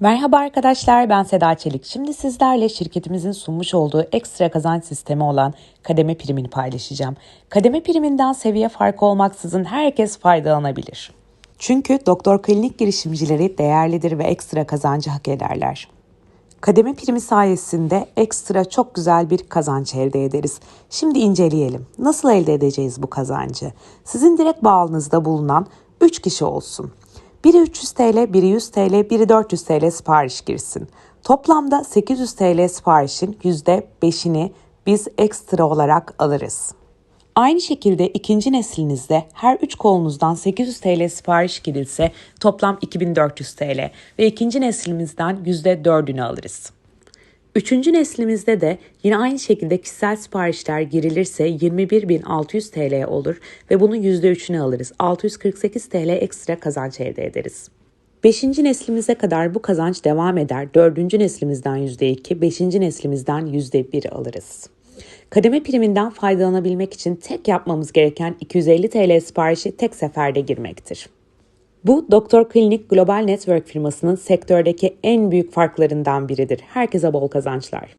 Merhaba arkadaşlar ben Seda Çelik. Şimdi sizlerle şirketimizin sunmuş olduğu ekstra kazanç sistemi olan kademe primini paylaşacağım. Kademe priminden seviye farkı olmaksızın herkes faydalanabilir. Çünkü doktor klinik girişimcileri değerlidir ve ekstra kazancı hak ederler. Kademe primi sayesinde ekstra çok güzel bir kazanç elde ederiz. Şimdi inceleyelim. Nasıl elde edeceğiz bu kazancı? Sizin direkt bağınızda bulunan 3 kişi olsun. Biri 300 TL, biri 100 TL, biri 400 TL sipariş girsin. Toplamda 800 TL siparişin %5'ini biz ekstra olarak alırız. Aynı şekilde ikinci neslinizde her 3 kolunuzdan 800 TL sipariş girilse toplam 2400 TL ve ikinci neslimizden %4'ünü alırız. Üçüncü neslimizde de yine aynı şekilde kişisel siparişler girilirse 21.600 TL olur ve bunun %3'ünü alırız. 648 TL ekstra kazanç elde ederiz. Beşinci neslimize kadar bu kazanç devam eder. Dördüncü neslimizden %2, beşinci neslimizden %1 alırız. Kademe priminden faydalanabilmek için tek yapmamız gereken 250 TL siparişi tek seferde girmektir. Bu Doktor Klinik Global Network firmasının sektördeki en büyük farklarından biridir. Herkese bol kazançlar.